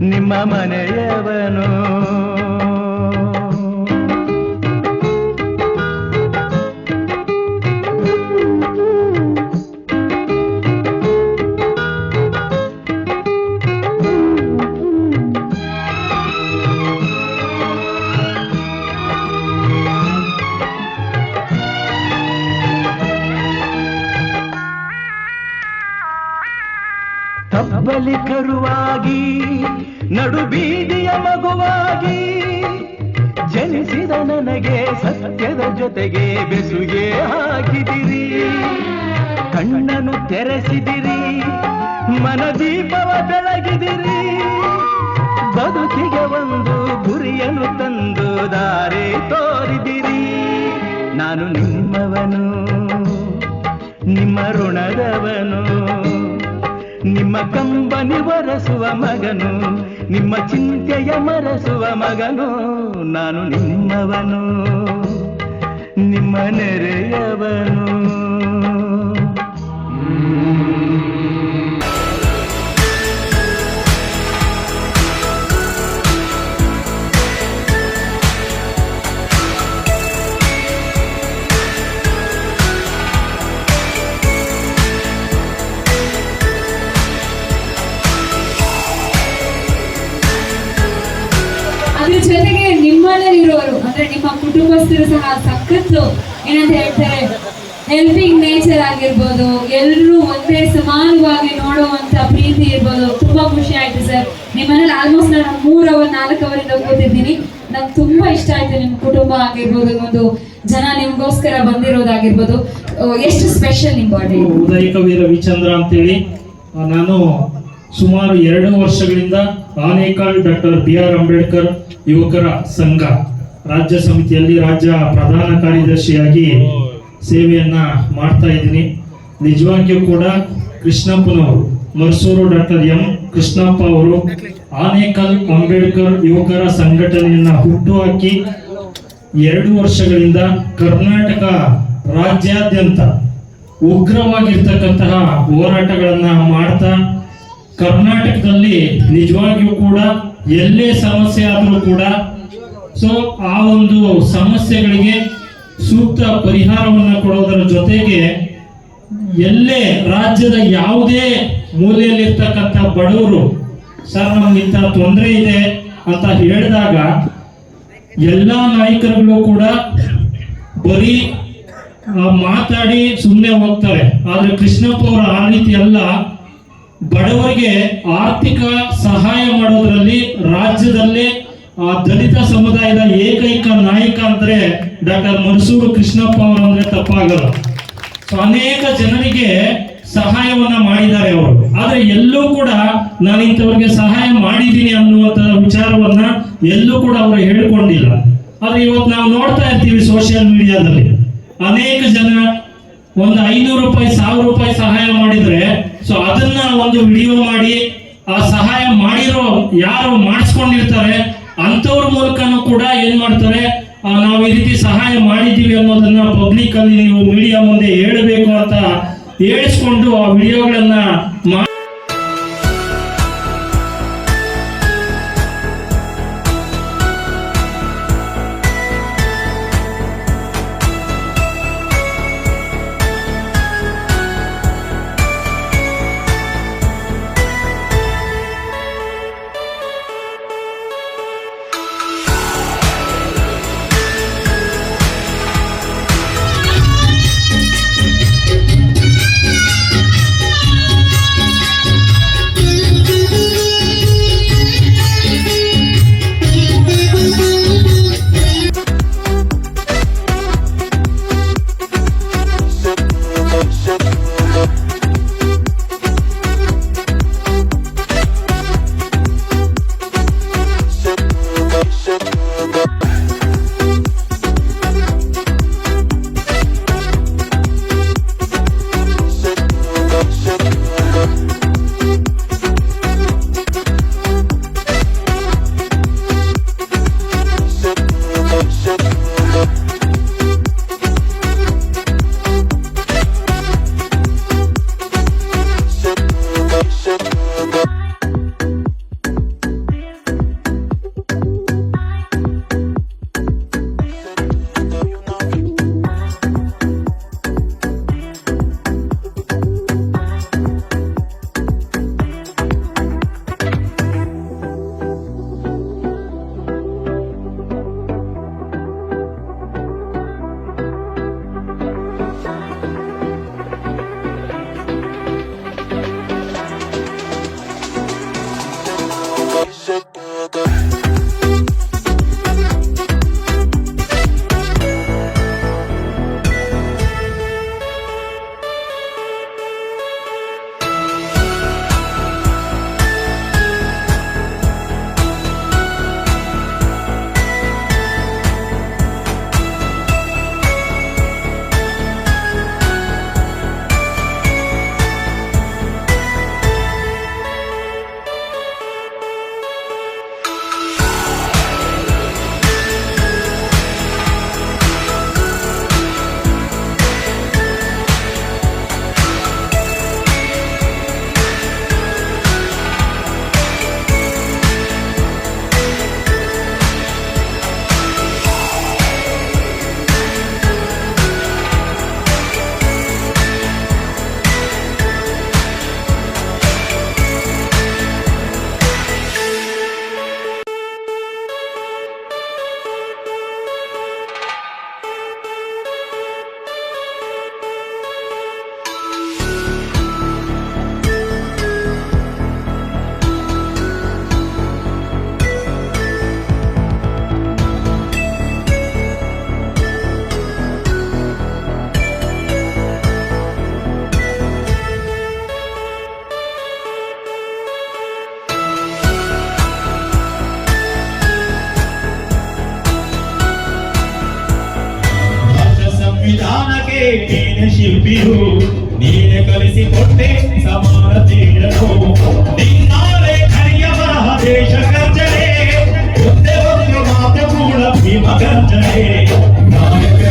ನಿಮ್ಮ ಮನೆಯವನು. ತಬ್ಬಲಿ ಕರುವಾಗಿ ನಡು ಬೀದಿಯ ಮಗುವಾಗಿ ಜನಿಸಿದ ನನಗೆ ಸತ್ಯದ ಜೊತೆಗೆ ಬೆಸುಗೆ ಹಾಕಿದಿರಿ. ಕಣ್ಣನ್ನು ತೆರೆಸಿದಿರಿ, ಮನದೀಪವ ಬೆಳಗಿದಿರಿ. ಬದುಕಿಗೆ ಒಂದು ಗುರಿಯನ್ನು ತಂದು ದಾರಿ ತೋರಿದಿರಿ. ನಾನು ನಿಮ್ಮವನು, ನಿಮ್ಮ ಋಣದವನು, ನಿಮ್ಮ ಕಂಬನಿ ಒರೆಸುವ ಮಗನು. ನಿಮ್ಮ ಚಿಂತೆಯ ಮರೆಸುವ ಮಗನು ನಾನು ನಿಮ್ಮವನು ನಿಮ್ಮ ನೆರೆಯವನು ನಿಮ್ಮ ಕುಟುಂಬಸ್ಥರು ಸಹ ಸಖತ್ತು. ಏನಂತ ಹೇಳ್ತಾರೆ? ಹೆಲ್ಪಿಂಗ್ ನೇಚರ್ ಆಗಿರ್ಬೋದು ಎಲ್ಲರೂ ಒಂದೇ ಸಮಾನವಾಗಿ ನೋಡುವಂತ ಪ್ರೀತಿ ಇರ್ಬೋದು. ತುಂಬಾ ಖುಷಿ ಆಯ್ತು ಸರ್. ನಿಮ್ಮನೇಲಿ ಆಲ್ಮೋಸ್ಟ್ ನಾನು ಮೂರ್ ಅವರ್ ನಾಲ್ಕು ಅವರಿಂದ ಕೂತಿದ್ದೀನಿ. ನಂಗೆ ತುಂಬಾ ಇಷ್ಟ ಆಯ್ತು ನಿಮ್ ಕುಟುಂಬ ಆಗಿರ್ಬೋದು ಒಂದು ಜನ ನಿಮ್ಗೋಸ್ಕರ ಬಂದಿರೋದಾಗಿರ್ಬೋದು. ಎಷ್ಟು ಸ್ಪೆಷಲ್ ನಿಮ್ ಬಾಡಿ ಉದಯ ಕವಿ ರವಿಚಂದ್ರ ಅಂತೇಳಿ. ನಾನು ಸುಮಾರು ಎರಡು ವರ್ಷಗಳಿಂದ Anekal doctor B R Ambedkar ಯುವಕರ ಸಂಘ. ರಾಜ್ಯ ಸಮಿತಿಯಲ್ಲಿ ರಾಜ್ಯ ಪ್ರಧಾನ ಕಾರ್ಯದರ್ಶಿಯಾಗಿ ಸೇವೆಯನ್ನ ಮಾಡ್ತಾ ಇದ್ದೀನಿ. ನಿಜವಾಗಿಯೂ ಕೂಡ ಕೃಷ್ಣಪ್ಪನವರು ಮರ್ಸೂರು ಡಾಕ್ಟರ್ ಎಂ ಕೃಷ್ಣಪ್ಪ ಅವರು ಆನೇಕಲ್ ಅಂಬೇಡ್ಕರ್ ಯುವಕರ ಸಂಘಟನೆಯನ್ನ ಹುಟ್ಟುಹಾಕಿ ಎರಡು ವರ್ಷಗಳಿಂದ ಕರ್ನಾಟಕ ರಾಜ್ಯಾದ್ಯಂತ ಉಗ್ರವಾಗಿರ್ತಕ್ಕಂತಹ ಹೋರಾಟಗಳನ್ನ ಮಾಡ್ತಾ ಕರ್ನಾಟಕದಲ್ಲಿ ನಿಜವಾಗಿಯೂ ಕೂಡ ಎಲ್ಲೇ ಸಮಸ್ಯೆ ಆದರೂ ಕೂಡ ಸೊ ಆ ಒಂದು ಸಮಸ್ಯೆಗಳಿಗೆ ಸೂಕ್ತ ಪರಿಹಾರವನ್ನು ಕೊಡೋದರ ಜೊತೆಗೆ ಎಲ್ಲೇ ರಾಜ್ಯದ ಯಾವುದೇ ಮೂಲೆಯಲ್ಲಿರ್ತಕ್ಕಂಥ ಬಡವರು, ಸರ್, ನಮ್ಗೆ ತೊಂದರೆ ಇದೆ ಅಂತ ಹೇಳಿದಾಗ ಎಲ್ಲ ನಾಯಕರುಗಳು ಕೂಡ ಬರೀ ಮಾತಾಡಿ ಸುಮ್ಮನೆ ಹೋಗ್ತಾರೆ. ಆದ್ರೆ ಕೃಷ್ಣಪ್ಪ ಅವರ ಆ ರೀತಿ ಅಲ್ಲ. ಬಡವರಿಗೆ ಆರ್ಥಿಕ ಸಹಾಯ ಮಾಡೋದ್ರಲ್ಲಿ ರಾಜ್ಯದಲ್ಲೇ ಆ ದಲಿತ ಸಮುದಾಯದ ಏಕೈಕ ನಾಯಕ ಅಂದ್ರೆ ಡಾಕ್ಟರ್ ಮನ್ಸೂರು ಕೃಷ್ಣಪ್ಪ ಅವರು ಅಂದ್ರೆ ತಪ್ಪಾಗಲ್ಲ. ಸೊ ಅನೇಕ ಜನರಿಗೆ ಸಹಾಯವನ್ನ ಮಾಡಿದ್ದಾರೆ ಅವರು. ಆದ್ರೆ ಎಲ್ಲೂ ಕೂಡ ನಾನು ಇಂಥವ್ರಿಗೆ ಸಹಾಯ ಮಾಡಿದ್ದೀನಿ ಅನ್ನುವಂತ ವಿಚಾರವನ್ನ ಎಲ್ಲೂ ಕೂಡ ಅವರು ಹೇಳಿಕೊಂಡಿಲ್ಲ. ಆದ್ರೆ ಇವತ್ತು ನಾವು ನೋಡ್ತಾ ಇರ್ತೀವಿ ಸೋಷಿಯಲ್ ಮೀಡಿಯಾದಲ್ಲಿ ಅನೇಕ ಜನ ಒಂದು ಐನೂರು ರೂಪಾಯಿ, ಸಾವಿರ ರೂಪಾಯಿ ಸಹಾಯ ಮಾಡಿದ್ರೆ, ಸೊ ಅದನ್ನ ಒಂದು ವಿಡಿಯೋ ಮಾಡಿ, ಆ ಸಹಾಯ ಮಾಡಿರೋ ಯಾರು ಮಾಡಿಸ್ಕೊಂಡಿರ್ತಾರೆ ಅಂತವ್ರ ಮೂಲಕನೂ ಕೂಡ ಏನ್ ಮಾಡ್ತಾರೆ ನಾವು ಈ ರೀತಿ ಸಹಾಯ ಮಾಡಿದ್ದೀವಿ ಅನ್ನೋದನ್ನ ಪಬ್ಲಿಕ್ ಅಲ್ಲಿ ನೀವು ಮೀಡಿಯಾ ಮುಂದೆ ಹೇಳಬೇಕು ಅಂತ ಹೇಳಿಸ್ಕೊಂಡು ಆ ವಿಡಿಯೋಗಳನ್ನ ಸಂವಿಧಾನಕ್ಕೆ ನೀನೆ ಶಿಲ್ಪಿಯು ನೀನೆ ಕಲಿಸಿಕೊಟ್ಟೆ ಸಮಾನತೆಯನ್ನು ನಿನ್ನಾಲೆ ಕರಿಯ ಬರಹ ದೇಶ ಗರ್ಜನೆ ಒಂದೇ ಒಂದು ಮಾತು ಕೂಡ ಭೀಮ ಗರ್ಜನೆ ನಾಯಕ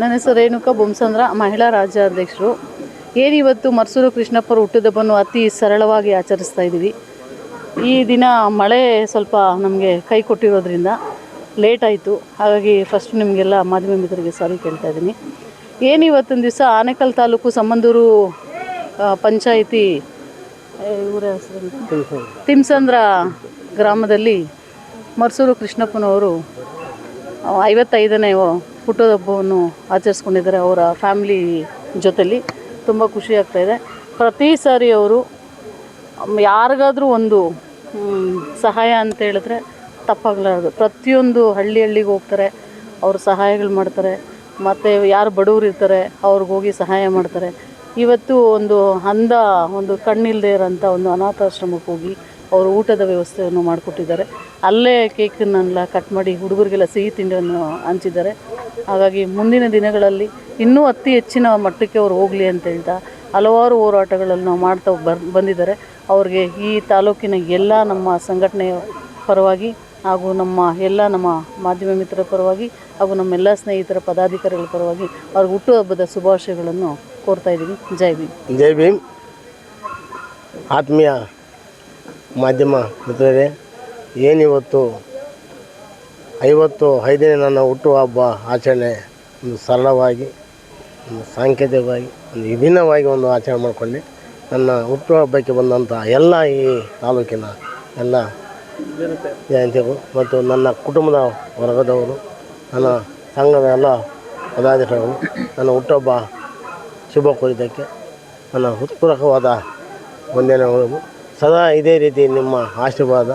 ನನ್ನ ಹೆಸರು ರೇಣುಕಾ ಬೊಮ್ಸಂದ್ರ, ಮಹಿಳಾ ರಾಜ್ಯಾಧ್ಯಕ್ಷರು. ಏನಿವತ್ತು ಮರ್ಸೂರು ಕೃಷ್ಣಪ್ಪರ ಹುಟ್ಟುದಬ್ಬನ್ನು ಅತಿ ಸರಳವಾಗಿ ಆಚರಿಸ್ತಾ ಇದ್ದೀವಿ ಈ ದಿನ ಮಳೆ ಸ್ವಲ್ಪ ನಮಗೆ ಕೈ ಕೊಟ್ಟಿರೋದ್ರಿಂದ ಲೇಟ್ ಆಯಿತು. ಹಾಗಾಗಿ ಫಸ್ಟ್ ನಿಮಗೆಲ್ಲ ಮಾಧ್ಯಮ ಮಿತ್ರರಿಗೆ ಸಾರಿ ಕೇಳ್ತಾ ಇದ್ದೀನಿ. ಏನಿವತ್ತೊಂದು ದಿವಸ ಆನೇಕಲ್ ತಾಲೂಕು ಸಂಬಂಧೂರು ಪಂಚಾಯಿತಿ ಇವರ ಹೆಸರು ತಿಮ್ಸಂದ್ರ ಗ್ರಾಮದಲ್ಲಿ ಮರ್ಸೂರು ಕೃಷ್ಣಪ್ಪನವರು ಐವತ್ತೈದನೇ ಹುಟ್ಟುಹಬ್ಬವನ್ನು ಆಚರಿಸ್ಕೊಂಡಿದ್ದಾರೆ ಅವರ ಫ್ಯಾಮಿಲಿ ಜೊತೆಲಿ. ತುಂಬ ಖುಷಿ ಆಗ್ತಾಯಿದೆ ಪ್ರತಿ ಸಾರಿ ಅವರು ಯಾರಿಗಾದರೂ ಒಂದು ಸಹಾಯ ಅಂತ ಹೇಳಿದ್ರೆ ತಪ್ಪಾಗಲಾರದು. ಪ್ರತಿಯೊಂದು ಹಳ್ಳಿ ಹಳ್ಳಿಗೆ ಹೋಗ್ತಾರೆ, ಅವರು ಸಹಾಯಗಳು ಮಾಡ್ತಾರೆ. ಮತ್ತು ಯಾರು ಬಡವರು ಇರ್ತಾರೆ, ಅವ್ರಿಗೆ ಹೋಗಿ ಸಹಾಯ ಮಾಡ್ತಾರೆ. ಇವತ್ತು ಒಂದು ಅಂಧ ಒಂದು ಕಣ್ಣಿಲ್ಲದೆ ಇರೋಂಥ ಒಂದು ಅನಾಥಾಶ್ರಮಕ್ಕೆ ಹೋಗಿ ಅವರು ಊಟದ ವ್ಯವಸ್ಥೆಯನ್ನು ಮಾಡಿಕೊಟ್ಟಿದ್ದಾರೆ. ಅಲ್ಲೇ ಕೇಕನ್ನೆಲ್ಲ ಕಟ್ ಮಾಡಿ ಹುಡುಗರಿಗೆಲ್ಲ ಸಿಹಿ ತಿಂಡಿಯನ್ನು ಹಂಚಿದ್ದಾರೆ. ಹಾಗಾಗಿ ಮುಂದಿನ ದಿನಗಳಲ್ಲಿ ಇನ್ನೂ ಅತಿ ಹೆಚ್ಚಿನ ಮಟ್ಟಕ್ಕೆ ಅವರು ಹೋಗಲಿ ಅಂತ ಹೇಳ್ತಾ ಹಲವಾರು ಹೋರಾಟಗಳನ್ನು ನಾವು ಮಾಡ್ತಾ ಬರ್, ಬಂದಿದ್ದಾರೆ. ಅವ್ರಿಗೆ ಈ ತಾಲೂಕಿನ ಎಲ್ಲ ನಮ್ಮ ಸಂಘಟನೆಯ ಪರವಾಗಿ ಹಾಗೂ ನಮ್ಮ ಎಲ್ಲ ನಮ್ಮ ಮಾಧ್ಯಮ ಮಿತ್ರರ ಪರವಾಗಿ ಹಾಗೂ ನಮ್ಮೆಲ್ಲ ಸ್ನೇಹಿತರ ಪದಾಧಿಕಾರಿಗಳ ಪರವಾಗಿ ಅವ್ರಿಗೆ ಹುಟ್ಟುಹಬ್ಬದ ಶುಭಾಶಯಗಳನ್ನು ಕೋರ್ತಾ ಇದ್ದೀವಿ ಜೈ ಭೀಮ್. ಜೈ ಭೀಮ್. ಆತ್ಮೀಯ ಮಾಧ್ಯಮ ಮಿತ್ರರೇ, ಏನಿವತ್ತು ಐವತ್ತು ಐದನೇ ನನ್ನ ಹುಟ್ಟುಹಬ್ಬ ಆಚರಣೆ ಒಂದು ಸರಳವಾಗಿ, ಒಂದು ಸಾಂಕೇತಿಕವಾಗಿ, ಒಂದು ವಿಭಿನ್ನವಾಗಿ ಒಂದು ಆಚರಣೆ ಮಾಡಿಕೊಂಡೆ ನನ್ನ ಹುಟ್ಟುಹಬ್ಬಕ್ಕೆ ಬಂದಂಥ ಎಲ್ಲ ಈ ತಾಲೂಕಿನ ಎಲ್ಲ ಜಯಂತಿಗಳು ಮತ್ತು ನನ್ನ ಕುಟುಂಬದ ವರ್ಗದವರು, ನನ್ನ ಸಂಘದ ಎಲ್ಲ ಪದಾಧಿಕಾರಿಗಳು ನನ್ನ ಹುಟ್ಟುಹಬ್ಬ ಶುಭ ಕೋರಿದ್ದಕ್ಕೆ ನನ್ನ ಹೃತ್ಪೂರ್ವಕವಾದ ವಂದನೆಗಳು. ಸದಾ ಇದೇ ರೀತಿ ನಿಮ್ಮ ಆಶೀರ್ವಾದ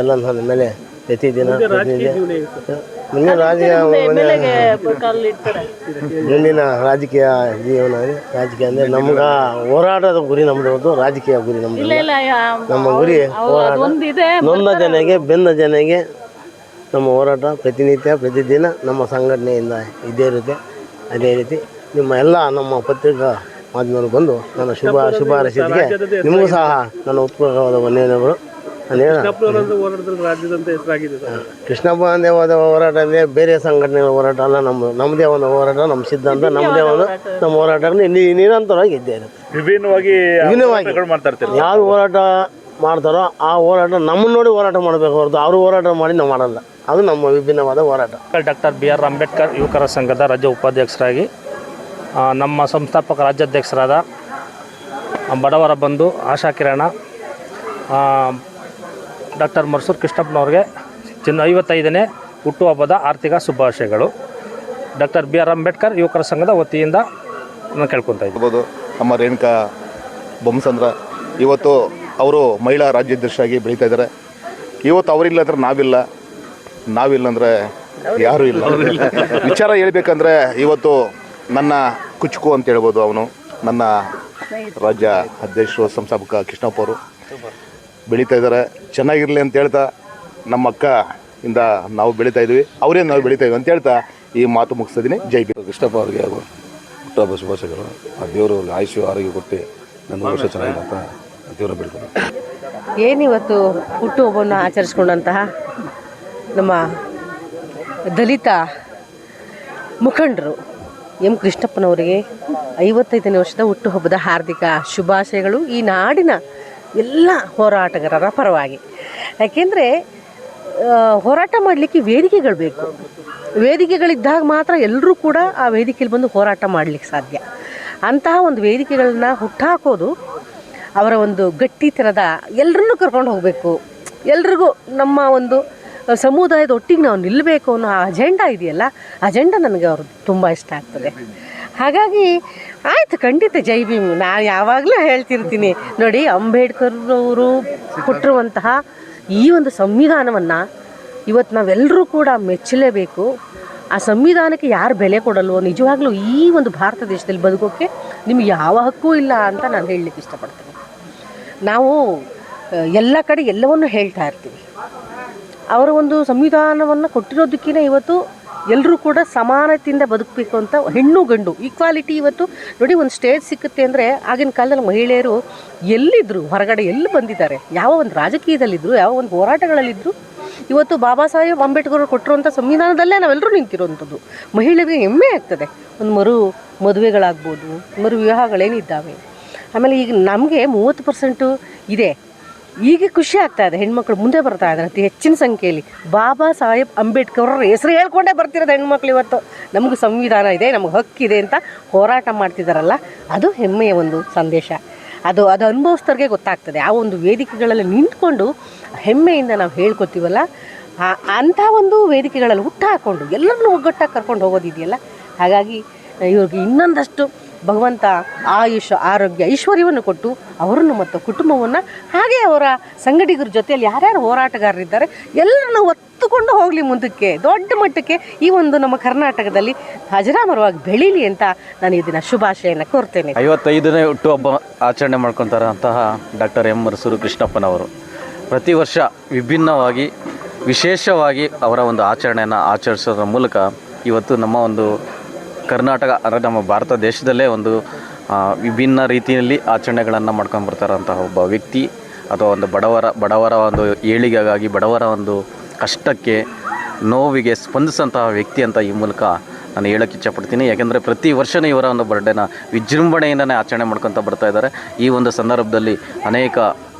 ಎಲ್ಲ ನನ್ನ ಮೇಲೆ ಪ್ರತಿದಿನ ಮುಂದಿನ ರಾಜಕೀಯ ಮುಂದಿನ ರಾಜಕೀಯ ಜೀವನ ರಾಜಕೀಯ ಅಂದರೆ ನಮ್ಗ ಹೋರಾಟದ ಗುರಿ ನಮ್ಮದು ಒಂದು ರಾಜಕೀಯ ಗುರಿ ನಮ್ಮದು ಇಲ್ಲ ನಮ್ಮ ಗುರಿ ಹೋರಾಟ. ಒಂದಿದೆ ನೊಂದ ಜನಗೆ ಬೆಂದ ಜನಗೆ ನಮ್ಮ ಹೋರಾಟ ಪ್ರತಿನಿತ್ಯ ಪ್ರತಿದಿನ ನಮ್ಮ ಸಂಘಟನೆಯಿಂದ ಇದೇ ಇರುತ್ತೆ ಅದೇ ರೀತಿ ನಿಮ್ಮ ಎಲ್ಲ ನಮ್ಮ ಪತ್ರಿಕಾ ಮಾಧ್ಯಮಗಳು ಬಂದು ನನ್ನ ಶುಭ ಶುಭ ಹಾರೈಸಿದ್ದಕ್ಕೆ ನಿಮಗೂ ಸಹ ನನ್ನ ವಂದನೆಗಳು ಹೋದ ಹೇಳ ಕೃಷ್ಣಪ್ಪ ದೇವಾದ ಹೋರಾಟ ಅಂದರೆ ಬೇರೆ ಸಂಘಟನೆಗಳ ಹೋರಾಟ ಅಲ್ಲ ನಮ್ಮ ನಮ್ಮದೇ ಒಂದು ಹೋರಾಟ ನಮ್ಮ ಸಿದ್ಧಾಂತ ನಮ್ಮದೇ ಒಂದು ನಮ್ಮ ಹೋರಾಟ ನಿರಂತರವಾಗಿ ಇದ್ದೇ ಇರುತ್ತೆ. ವಿಭಿನ್ನವಾಗಿ ವಿಭಿನ್ನವಾಗಿ ಮಾಡ್ತಾ ಇರ್ತೀರಿ? ಯಾರು ಹೋರಾಟ ಮಾಡ್ತಾರೋ ಆ ಹೋರಾಟ ನಮ್ಮನ್ನು ನೋಡಿ ಹೋರಾಟ ಮಾಡಬೇಕು ಹೊರತು ಅವರು ಹೋರಾಟ ಮಾಡಿ ನಾವು ಮಾಡಲ್ಲ. ಅದು ನಮ್ಮ ವಿಭಿನ್ನವಾದ ಹೋರಾಟ. ಡಾಕ್ಟರ್ ಬಿ ಆರ್ ಅಂಬೇಡ್ಕರ್ ಯುವಕರ ಸಂಘದ ರಾಜ್ಯ ಉಪಾಧ್ಯಕ್ಷರಾಗಿ ನಮ್ಮ ಸಂಸ್ಥಾಪಕ ರಾಜ್ಯಾಧ್ಯಕ್ಷರಾದ ಬಡವರ ಬಂಧು ಆಶಾ ಕಿರಣ ಡಾಕ್ಟರ್ ಮರ್ಸೂರ್ ಕೃಷ್ಣಪ್ಪನವ್ರಿಗೆ ಚಿನ್ನ ಐವತ್ತೈದನೇ ಹುಟ್ಟುಹಬ್ಬದ ಆರ್ಥಿಕ ಶುಭಾಶಯಗಳು. ಡಾಕ್ಟರ್ ಬಿ ಆರ್ ಅಂಬೇಡ್ಕರ್ ಯುವಕರ ಸಂಘದ ವತಿಯಿಂದ ನಾನು ಕೇಳ್ಕೊತಾ ಇರ್ಬೋದು ನಮ್ಮ ರೇಣುಕಾ ಬೊಮ್ಮಸಂದ್ರ ಇವತ್ತು ಅವರು ಮಹಿಳಾ ರಾಜ್ಯಾಧ್ಯಕ್ಷರಾಗಿ ಬೆಳೀತಾ ಇದ್ದಾರೆ. ಇವತ್ತು ಅವರಿಲ್ಲ ಅಂದರೆ ನಾವಿಲ್ಲ. ನಾವಿಲ್ಲ ಅಂದರೆ ಯಾರೂ ಇಲ್ಲ. ವಿಚಾರ ಹೇಳ್ಬೇಕಂದ್ರೆ ಇವತ್ತು ನನ್ನ ಕುಚುಕು ಅಂತ ಹೇಳ್ಬೋದು ಅವನು. ನನ್ನ ರಾಜ್ಯ ಅಧ್ಯಕ್ಷರು ಸಂಸ್ಥಾಪಕ ಕೃಷ್ಣಪ್ಪ ಅವರು. ಬೆಳೀತಾ ಇದ್ದಾರೆ. ಚೆನ್ನಾಗಿರಲಿ ಅಂತ ಹೇಳ್ತಾ ನಮ್ಮ ಅಕ್ಕ ಇಂದ ನಾವು ಬೆಳೀತಾ ಇದ್ವಿ. ಅವರೇ ನಾವು ಬೆಳೀತಾ ಇದ್ವಿ ಅಂತ ಹೇಳ್ತಾ ಈ ಮಾತು ಮುಗಿಸ್ತಿದ್ದೀನಿ ಜೈ ಬಿ ಕೃಷ್ಣಪ್ಪ ಅವರಿಗೆ ಹಾಗೂ ಹುಟ್ಟುಹಬ್ಬ ಶುಭಾಶಯಗಳು. ಆ ದೇವರು ಅವ್ರಿಗೆ ಆಯುಷ್ಯ ಆರೋಗ್ಯ ಕೊಟ್ಟು ನನ್ನ ವರ್ಷ ಚೆನ್ನಾಗಿದೆ ಅಂತ ದೇವರ ಬೆಳೀತಾರೆ ಏನಿವತ್ತು ಹುಟ್ಟುಹಬ್ಬವನ್ನು ಆಚರಿಸ್ಕೊಂಡಂತಹ ನಮ್ಮ ದಲಿತ ಮುಖಂಡರು ಎಂ ಕೃಷ್ಣಪ್ಪನವರಿಗೆ ಐವತ್ತೈದನೇ ವರ್ಷದ ಹುಟ್ಟುಹಬ್ಬದ ಹಾರ್ದಿಕ ಶುಭಾಶಯಗಳು. ಈ ನಾಡಿನ ಎಲ್ಲ ಹೋರಾಟಗಾರರ ಪರವಾಗಿ. ಯಾಕೆಂದರೆ ಹೋರಾಟ ಮಾಡಲಿಕ್ಕೆ ವೇದಿಕೆಗಳು ಬೇಕು. ವೇದಿಕೆಗಳಿದ್ದಾಗ ಮಾತ್ರ ಎಲ್ಲರೂ ಕೂಡ ಆ ವೇದಿಕೆಯಲ್ಲಿ ಬಂದು ಹೋರಾಟ ಮಾಡಲಿಕ್ಕೆ ಸಾಧ್ಯ. ಅಂತಹ ಒಂದು ವೇದಿಕೆಗಳನ್ನ ಹುಟ್ಟಾಕೋದು ಅವರ ಒಂದು ಗಟ್ಟಿತನದ ಎಲ್ಲರನ್ನೂ ಕರ್ಕೊಂಡು ಹೋಗಬೇಕು. ಎಲ್ರಿಗೂ ನಮ್ಮ ಒಂದು ಸಮುದಾಯದ ಒಟ್ಟಿಗೆ ನಾವು ನಿಲ್ಲಬೇಕು ಅನ್ನೋ ಆ ಅಜೆಂಡಾ ಇದೆಯಲ್ಲ ಅಜೆಂಡಾ ನನಗೆ ಅವ್ರದ್ದು ತುಂಬ ಇಷ್ಟ ಆಗ್ತದೆ. ಹಾಗಾಗಿ ಆಯಿತು, ಖಂಡಿತ ಜೈ ಭೀಮ್. ನಾನು ಯಾವಾಗಲೂ ಹೇಳ್ತಿರ್ತೀನಿ. ನೋಡಿ ಅಂಬೇಡ್ಕರ್ ಅವರು ಕೊಟ್ಟಿರುವಂತಹ ಈ ಒಂದು ಸಂವಿಧಾನವನ್ನು ಇವತ್ತು ನಾವೆಲ್ಲರೂ ಕೂಡ ಮೆಚ್ಚಲೇಬೇಕು. ಆ ಸಂವಿಧಾನಕ್ಕೆ ಯಾರು ಬೆಲೆ ಕೊಡಲ್ವೋ, ನಿಜವಾಗ್ಲೂ ಈ ಒಂದು ಭಾರತ ದೇಶದಲ್ಲಿ ಬದುಕೋಕ್ಕೆ ನಿಮ್ಗೆ ಯಾವ ಹಕ್ಕೂ ಇಲ್ಲ ಅಂತ ನಾನು ಹೇಳಲಿಕ್ಕೆ ಇಷ್ಟಪಡ್ತೀನಿ. ನಾವು ಎಲ್ಲ ಕಡೆ ಎಲ್ಲವನ್ನು ಹೇಳ್ತಾ ಇರ್ತೀವಿ. ಅವರ ಒಂದು ಸಂವಿಧಾನವನ್ನು ಕೊಟ್ಟಿರೋದಕ್ಕಿಂತ ಇವತ್ತು ಎಲ್ಲರೂ ಕೂಡ ಸಮಾನತೆಯಿಂದ ಬದುಕಬೇಕು ಅಂತ ಹೆಣ್ಣು ಗಂಡು ಈಕ್ವಾಲಿಟಿ ಇವತ್ತು ನೋಡಿ ಒಂದು ಸ್ಟೇಜ್ ಸಿಕ್ಕುತ್ತೆ ಅಂದರೆ ಆಗಿನ ಕಾಲದಲ್ಲಿ ಮಹಿಳೆಯರು ಎಲ್ಲಿದ್ದರು ಹೊರಗಡೆ ಎಲ್ಲಿ ಬಂದಿದ್ದಾರೆ? ಯಾವ ಒಂದು ರಾಜಕೀಯದಲ್ಲಿದ್ದರು ಯಾವ ಒಂದು ಹೋರಾಟಗಳಲ್ಲಿದ್ದರು ಇವತ್ತು ಬಾಬಾ ಸಾಹೇಬ್ ಅಂಬೇಡ್ಕರ್ ಕೊಟ್ಟಿರುವಂಥ ಸಂವಿಧಾನದಲ್ಲೇ ನಾವೆಲ್ಲರೂ ನಿಂತಿರುವಂಥದ್ದು. ಮಹಿಳೆಗೆ ಹೆಮ್ಮೆ ಆಗ್ತದೆ. ಒಂದು ಮರು ಮದುವೆಗಳಾಗ್ಬೋದು, ಮರು ವಿವಾಹಗಳೇನಿದ್ದಾವೆ. ಆಮೇಲೆ ಈಗ ನಮಗೆ ಮೂವತ್ತು ಪರ್ಸೆಂಟು ಇದೆ. ಈಗ ಖುಷಿ ಆಗ್ತಾ ಇದೆ. ಹೆಣ್ಮಕ್ಳು ಮುಂದೆ ಬರ್ತಾ ಇದ್ದಾರೆ. ಅತಿ ಹೆಚ್ಚಿನ ಸಂಖ್ಯೆಯಲ್ಲಿ ಬಾಬಾ ಸಾಹೇಬ್ ಅಂಬೇಡ್ಕರ್ ಅವ್ರ ಹೆಸರು ಹೇಳ್ಕೊಂಡೇ ಬರ್ತಿರೋದು ಹೆಣ್ಮಕ್ಳು ಇವತ್ತು. ನಮಗೆ ಸಂವಿಧಾನ ಇದೆ, ನಮಗೆ ಹಕ್ಕಿದೆ ಅಂತ ಹೋರಾಟ ಮಾಡ್ತಿದ್ದಾರಲ್ಲ ಅದು ಹೆಮ್ಮೆಯ ಒಂದು ಸಂದೇಶ. ಅದು ಅದು ಅನುಭವಿಸ್ತರಿಗೆ ಗೊತ್ತಾಗ್ತದೆ. ಆ ಒಂದು ವೇದಿಕೆಗಳಲ್ಲಿ ನಿಂತ್ಕೊಂಡು ಹೆಮ್ಮೆಯಿಂದ ನಾವು ಹೇಳ್ಕೊತೀವಲ್ಲ ಅಂಥ ಒಂದು ವೇದಿಕೆಗಳಲ್ಲಿ ಹುಟ್ಟು ಹಾಕ್ಕೊಂಡು ಎಲ್ಲರನ್ನೂ ಒಗ್ಗಟ್ಟಾಗಿ ಕರ್ಕೊಂಡು ಹೋಗೋದಿದೆಯಲ್ಲ? ಹಾಗಾಗಿ, ಇವ್ರಿಗೆ ಇನ್ನೊಂದಷ್ಟು ಭಗವಂತ ಆಯುಷ್, ಆರೋಗ್ಯ, ಐಶ್ವರ್ಯವನ್ನು ಕೊಟ್ಟು ಅವರನ್ನು ಮತ್ತು ಕುಟುಂಬವನ್ನು ಹಾಗೆ ಅವರ ಸಂಗಡಿಗರ ಜೊತೆಯಲ್ಲಿ ಯಾರ್ಯಾರು ಹೋರಾಟಗಾರರಿದ್ದಾರೆ, ಎಲ್ಲರನ್ನು ಒತ್ತುಕೊಂಡು ಹೋಗಲಿ ಮುಂದಕ್ಕೆ, ದೊಡ್ಡ ಮಟ್ಟಕ್ಕೆ ಈ ಒಂದು ನಮ್ಮ ಕರ್ನಾಟಕದಲ್ಲಿ ಹಜರಾಮರವಾಗಿ ಬೆಳೀಲಿ ಅಂತ ನಾನು ಇದನ್ನ ಶುಭಾಶಯನ ಕೋರ್ತೇನೆ. ಐವತ್ತೈದನೇ ಹುಟ್ಟು ಹಬ್ಬ ಆಚರಣೆ ಮಾಡ್ಕೊತಾರಂತಹ ಡಾಕ್ಟರ್ ಎಂ ಮರಸೂರು ಕೃಷ್ಣಪ್ಪನವರು ಪ್ರತಿ ವರ್ಷ ವಿಭಿನ್ನವಾಗಿ, ವಿಶೇಷವಾಗಿ ಅವರ ಒಂದು ಆಚರಣೆಯನ್ನು ಆಚರಿಸೋದ್ರ ಮೂಲಕ ಇವತ್ತು ನಮ್ಮ ಒಂದು ಕರ್ನಾಟಕ ಅಂದರೆ ನಮ್ಮ ಭಾರತ ದೇಶದಲ್ಲೇ ಒಂದು ವಿಭಿನ್ನ ರೀತಿಯಲ್ಲಿ ಆಚರಣೆಗಳನ್ನು ಮಾಡ್ಕೊಂಡು ಬರ್ತಾರಂತಹ ಒಬ್ಬ ವ್ಯಕ್ತಿ ಅಥವಾ ಒಂದು ಬಡವರ ಬಡವರ ಒಂದು ಏಳಿಗೆಗಾಗಿ ಬಡವರ ಒಂದು ಕಷ್ಟಕ್ಕೆ, ನೋವಿಗೆ ಸ್ಪಂದಿಸಂತಹ ವ್ಯಕ್ತಿ ಅಂತ ಈ ಮೂಲಕ ನಾನು ಹೇಳಕ್ಕೆ ಇಚ್ಛಪಡ್ತೀನಿ. ಯಾಕೆಂದರೆ ಪ್ರತಿ ವರ್ಷವೂ ಇವರ ಒಂದು ಬರ್ಡೇನ ವಿಜೃಂಭಣೆಯಿಂದನೇ ಆಚರಣೆ ಮಾಡ್ಕೊತ ಬರ್ತಾ ಇದ್ದಾರೆ. ಈ ಒಂದು ಸಂದರ್ಭದಲ್ಲಿ ಅನೇಕ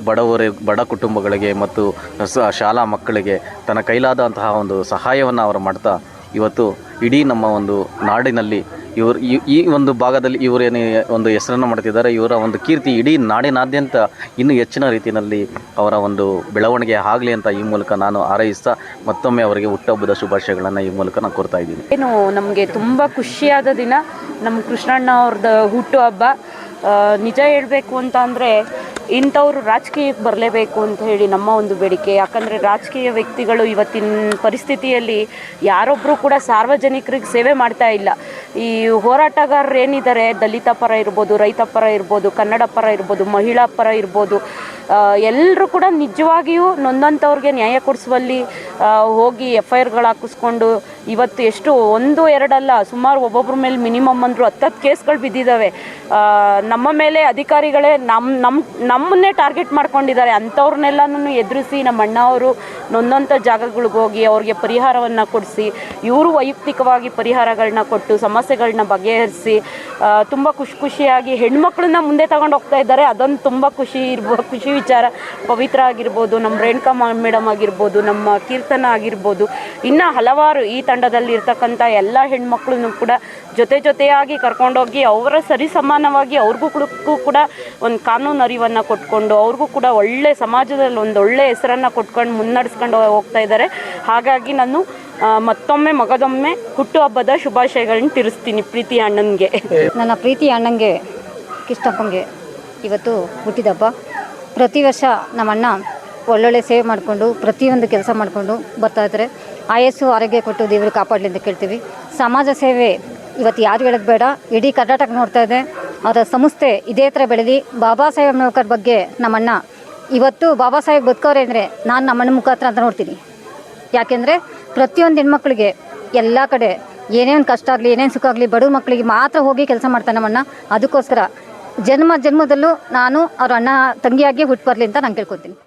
ಬಡವರು, ಬಡ ಕುಟುಂಬಗಳಿಗೆ ಮತ್ತು ಶಾಲಾ ಮಕ್ಕಳಿಗೆ ತನ್ನ ಕೈಲಾದಂತಹ ಒಂದು ಸಹಾಯವನ್ನು ಅವರು ಮಾಡ್ತಾ ಇವತ್ತು ಇಡೀ ನಮ್ಮ ಒಂದು ನಾಡಿನಲ್ಲಿ ಇವರು ಈ- ಒಂದು ಭಾಗದಲ್ಲಿ ಇವರೇನು ಒಂದು ಹೆಸರನ್ನು ಮಾಡ್ತಿದ್ದಾರೆ, ಇವರ ಒಂದು ಕೀರ್ತಿ ಇಡೀ ನಾಡಿನಾದ್ಯಂತ ಇನ್ನೂ ಹೆಚ್ಚಿನ ರೀತಿಯಲ್ಲಿ ಅವರ ಒಂದು ಬೆಳವಣಿಗೆ ಆಗಲಿ ಅಂತ ಈ ಮೂಲಕ ನಾನು ಹಾರೈಸ್ತಾ ಮತ್ತೊಮ್ಮೆ ಅವರಿಗೆ ಹುಟ್ಟಹಬ್ಬದ ಶುಭಾಶಯಗಳನ್ನು ಈ ಮೂಲಕ ನಾನು ಕೊಡ್ತಾ ಇದ್ದೀನಿ. ಏನು, ನಮಗೆ ತುಂಬ ಖುಷಿಯಾದ ದಿನ. ನಮ್ಮ ಕೃಷ್ಣಣ್ಣ ಅವ್ರದ್ದು ಹುಟ್ಟುಹಬ್ಬ. ನಿಜ ಹೇಳಬೇಕು ಅಂತ ಅಂದರೆ ಇಂಥವ್ರು ರಾಜಕೀಯಕ್ಕೆ ಬರಲೇಬೇಕು ಅಂತ ಹೇಳಿ ನಮ್ಮ ಒಂದು ಬೇಡಿಕೆ. ಯಾಕಂದರೆ ರಾಜಕೀಯ ವ್ಯಕ್ತಿಗಳು ಇವತ್ತಿನ ಪರಿಸ್ಥಿತಿಯಲ್ಲಿ ಯಾರೊಬ್ಬರು ಕೂಡ ಸಾರ್ವಜನಿಕರಿಗೆ ಸೇವೆ ಮಾಡ್ತಾ ಇಲ್ಲ. ಈ ಹೋರಾಟಗಾರರು ಏನಿದ್ದಾರೆ? ದಲಿತ ಪರ ಇರ್ಬೋದು, ರೈತ ಪರ ಇರ್ಬೋದು, ಕನ್ನಡ ಪರ ಇರ್ಬೋದು, ಮಹಿಳಾ ಪರ ಇರ್ಬೋದು ಎಲ್ಲರೂ ಕೂಡ ನಿಜವಾಗಿಯೂ ನೊಂದಂಥವ್ರಿಗೆ ನ್ಯಾಯ ಕೊಡಿಸುವಲ್ಲಿ ಹೋಗಿ ಎಫ್ ಐ ಆರ್ಗಳು ಹಾಕಿಸ್ಕೊಂಡು ಇವತ್ತು ಎಷ್ಟು ಒಂದು, ಎರಡಲ್ಲ, ಸುಮಾರು ಒಬ್ಬೊಬ್ಬರ ಮೇಲೆ ಮಿನಿಮಮ್ ಅಂದರು ಹತ್ತತ್ತು ಕೇಸ್ಗಳು ಬಿದ್ದಿದ್ದಾವೆ ನಮ್ಮ ಮೇಲೆ ಅಧಿಕಾರಿಗಳೇ ನಮ್ಮ ನಮ್ಮ ನಮ್ಮನ್ನೇ ಟಾರ್ಗೆಟ್ ಮಾಡ್ಕೊಂಡಿದ್ದಾರೆ. ಅಂಥವ್ರನ್ನೆಲ್ಲನೂ ಎದುರಿಸಿ ನಮ್ಮ ಅಣ್ಣ ಅವರು ನೊಂದಂಥ ಜಾಗಗಳಿಗೆ ಹೋಗಿ ಅವ್ರಿಗೆ ಪರಿಹಾರವನ್ನು ಕೊಡಿಸಿ, ಇವರು ವೈಯಕ್ತಿಕವಾಗಿ ಪರಿಹಾರಗಳನ್ನ ಕೊಟ್ಟು ಸಮಸ್ಯೆಗಳನ್ನ ಬಗೆಹರಿಸಿ ತುಂಬ ಖುಷಿ ಖುಷಿಯಾಗಿ ಹೆಣ್ಮಕ್ಳನ್ನ ಮುಂದೆ ತಗೊಂಡು ಹೋಗ್ತಾ ಇದ್ದಾರೆ. ಅದೊಂದು ತುಂಬ ಖುಷಿ ಇರ್ಬೋದು ಖುಷಿ ವಿಚಾರ ಪವಿತ್ರ ಆಗಿರ್ಬೋದು ನಮ್ಮ ರೇಣುಕಾ ಮೇಡಮ್ ಆಗಿರ್ಬೋದು, ನಮ್ಮ ಕೀರ್ತನ ಆಗಿರ್ಬೋದು, ಇನ್ನು ಹಲವಾರು ಈ ತಂಡದಲ್ಲಿ ಇರ್ತಕ್ಕಂಥ ಎಲ್ಲ ಹೆಣ್ಮಕ್ಳನ್ನು ಕೂಡ ಜೊತೆ ಜೊತೆಯಾಗಿ ಕರ್ಕೊಂಡೋಗಿ ಅವರ ಸರಿ ಸಮಾನವಾಗಿ ಅವ್ರಿಗೂ ಕೂಡ ಒಂದು ಕಾನೂನು ಅರಿವನ್ನು ಕೊಟ್ಕೊಂಡು, ಅವ್ರಿಗೂ ಕೂಡ ಒಳ್ಳೆ ಸಮಾಜದಲ್ಲಿ ಒಂದು ಒಳ್ಳೆ ಹೆಸರನ್ನು ಕೊಟ್ಕೊಂಡು ಮುನ್ನಡೆಸ್ಕೊಂಡು ಹೋಗ್ತಾ ಇದ್ದಾರೆ. ಹಾಗಾಗಿ ನಾನು ಮತ್ತೊಮ್ಮೆ ಮಗದೊಮ್ಮೆ ಹುಟ್ಟುಹಬ್ಬದ ಶುಭಾಶಯಗಳನ್ನ ತಿಳಿಸ್ತೀನಿ ಪ್ರೀತಿ ಅಣ್ಣನಿಗೆ. ನನ್ನ ಪ್ರೀತಿ ಅಣ್ಣಂಗೆ ಕೃಷ್ಣಪ್ಪಂಗೆ ಇವತ್ತು ಹುಟ್ಟಿದಬ್ಬ ಪ್ರತಿ ವರ್ಷ ನಮ್ಮ ಅಣ್ಣ ಒಳ್ಳೊಳ್ಳೆ ಸೇವೆ ಮಾಡಿಕೊಂಡು, ಪ್ರತಿಯೊಂದು ಕೆಲಸ ಮಾಡಿಕೊಂಡು ಬರ್ತಾ ಇದ್ದಾರೆ. ಆಯಸ್ಸು, ಆರೋಗ್ಯ ಕೊಟ್ಟು ದೇವರು ಕಾಪಾಡಲಿ ಅಂತ ಕೇಳ್ತೀವಿ. ಸಮಾಜ ಸೇವೆ ಇವತ್ತು ಯಾರು ಹೇಳೋದು ಬೇಡ. ಇಡೀ ಕರ್ನಾಟಕ ನೋಡ್ತಾ ಇದೆ. ಅವರ ಸಂಸ್ಥೆ ಇದೇ ಥರ ಬೆಳೆದಿ. ಬಾಬಾ ಸಾಹೇಬ್ ಅಂಬೇಡ್ಕರ್ ಬಗ್ಗೆ ನಮ್ಮಣ್ಣ, ಇವತ್ತು ಬಾಬಾ ಸಾಹೇಬ್ ಬದುಕವ್ರೆ ಅಂದರೆ ನಾನು ನಮ್ಮಣ್ಣ ಮುಖಾಂತರ ಅಂತ ನೋಡ್ತೀನಿ. ಯಾಕೆಂದರೆ ಪ್ರತಿಯೊಂದು ಹೆಣ್ಮಕ್ಳಿಗೆ ಎಲ್ಲ ಕಡೆ ಏನೇನು ಕಷ್ಟ ಆಗಲಿ, ಏನೇನು ಸುಖ ಆಗಲಿ, ಬಡವ್ರ ಮಕ್ಕಳಿಗೆ ಮಾತ್ರ ಹೋಗಿ ಕೆಲಸ ಮಾಡ್ತಾನೆ ನಮ್ಮಣ್ಣ. ಅದಕ್ಕೋಸ್ಕರ ಜನ್ಮ ಜನ್ಮದಲ್ಲೂ ನಾನು ಅವ್ರ ಅಣ್ಣ ತಂಗಿಯಾಗಿ ಹುಟ್ಟು ಬರಲಿ ಅಂತ ನಾನು ಕೇಳ್ಕೊತೀನಿ.